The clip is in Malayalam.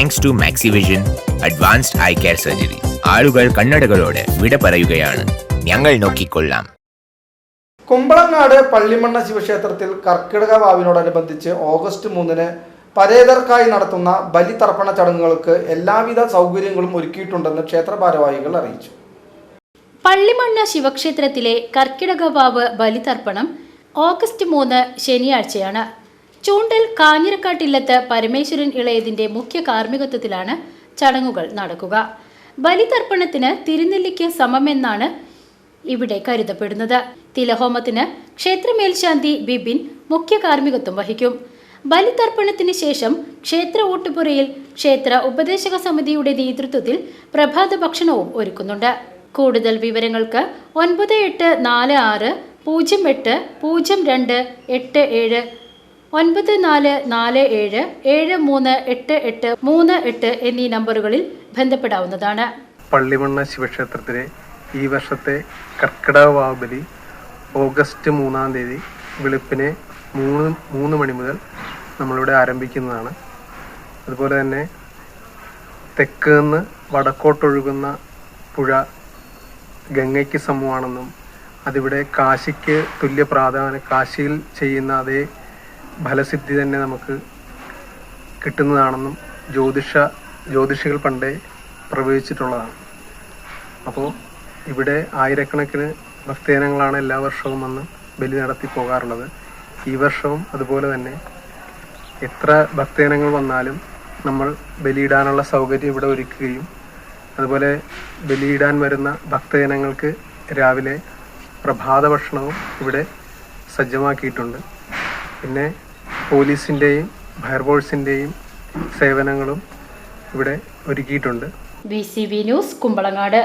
Thanks to Maxivision advanced eye care surgery ആളുകൾ കണ്ണടകളോട് വിട പറയുകയാണ്. ഞങ്ങൾ നോക്കിക്കൊള്ളാം. കുമ്പളങ്ങാട് പള്ളിമണ്ണ ശിവക്ഷേത്രത്തിൽ കർക്കിടക വാവിനോടനുബന്ധിച്ച് ഓഗസ്റ്റ് മൂന്നിന് പരേതർക്കായി നടത്തുന്ന ബലിതർപ്പണ ചടങ്ങുകൾക്ക് എല്ലാവിധ സൗകര്യങ്ങളും ഒരുക്കിയിട്ടുണ്ടെന്ന് ക്ഷേത്ര ഭാരവാഹികൾ അറിയിച്ചു. പള്ളിമണ്ണ ശിവക്ഷേത്രത്തിലെ കർക്കിടകവാവ് ബലിതർപ്പണം ഓഗസ്റ്റ് മൂന്ന് ശനിയാഴ്ചയാണ്. ചൂണ്ടൽ കാഞ്ഞിരക്കാട്ടില്ലത്ത് പരമേശ്വരൻ ഇളയതിന്റെ മുഖ്യ കാർമ്മികത്വത്തിലാണ് ചടങ്ങുകൾ നടക്കുക. ബലിതർപ്പണത്തിന് തിരുനെല്ലിക്ക് സമമെന്നാണ് ഇവിടെ കരുതപ്പെടുന്നത്. തിലഹോമത്തിന് ക്ഷേത്രമേൽശാന്തി ബിബിൻ മുഖ്യ കാർമ്മികത്വം വഹിക്കും. ബലിതർപ്പണത്തിന് ശേഷം ക്ഷേത്ര ഊട്ടുപുരയിൽ ക്ഷേത്ര ഉപദേശക സമിതിയുടെ നേതൃത്വത്തിൽ പ്രഭാത ഭക്ഷണവും ഒരുക്കുന്നുണ്ട്. കൂടുതൽ വിവരങ്ങൾക്ക് ഒൻപത് എട്ട് നാല് ആറ് പൂജ്യം എട്ട് പൂജ്യം രണ്ട് എട്ട് ഏഴ് ഒൻപത് നാല് നാല് ഏഴ് ഏഴ് മൂന്ന് എട്ട് എട്ട് മൂന്ന് എട്ട് എന്നീ നമ്പറുകളിൽ ബന്ധപ്പെടാവുന്നതാണ്. പള്ളിമണ്ണ ശിവക്ഷേത്രത്തിലെ ഈ വർഷത്തെ കർക്കിടക വാബലി ഓഗസ്റ്റ് മൂന്നാം തീയതി വെളുപ്പിനെ മൂന്ന് മൂന്ന് മണി മുതൽ നമ്മളിവിടെ ആരംഭിക്കുന്നതാണ്. അതുപോലെ തന്നെ തെക്ക് നിന്ന് വടക്കോട്ടൊഴുകുന്ന പുഴ ഗംഗയ്ക്ക് സമൂഹമാണെന്നും അതിവിടെ കാശിക്ക് തുല്യ പ്രാധാന്യം കാശിയിൽ ചെയ്യുന്ന അതേ ഫലസിദ്ധി തന്നെ നമുക്ക് കിട്ടുന്നതാണെന്നും ജ്യോതിഷ ജ്യോതിഷികൾ പണ്ടേ പ്രവചിച്ചിട്ടുള്ളതാണ്. അപ്പോൾ ഇവിടെ ആയിരക്കണക്കിന് ഭക്തജനങ്ങളാണ് എല്ലാ വർഷവും വന്ന് ബലി നടത്തി പോകാറുള്ളത്. ഈ വർഷവും അതുപോലെ തന്നെ എത്ര ഭക്തജനങ്ങൾ വന്നാലും നമ്മൾ ബലിയിടാനുള്ള സൗകര്യം ഇവിടെ ഒരുക്കുകയും അതുപോലെ ബലിയിടാൻ വരുന്ന ഭക്തജനങ്ങൾക്ക് രാവിലെ പ്രഭാത ഭക്ഷണവും ഇവിടെ സജ്ജമാക്കിയിട്ടുണ്ട്. പിന്നെ പോലീസിന്റെയും ഫയർഫോഴ്സിന്റെയും സേവനങ്ങളും ഇവിടെ ഒരുക്കിയിട്ടുണ്ട്. B C B News Kumbalangad.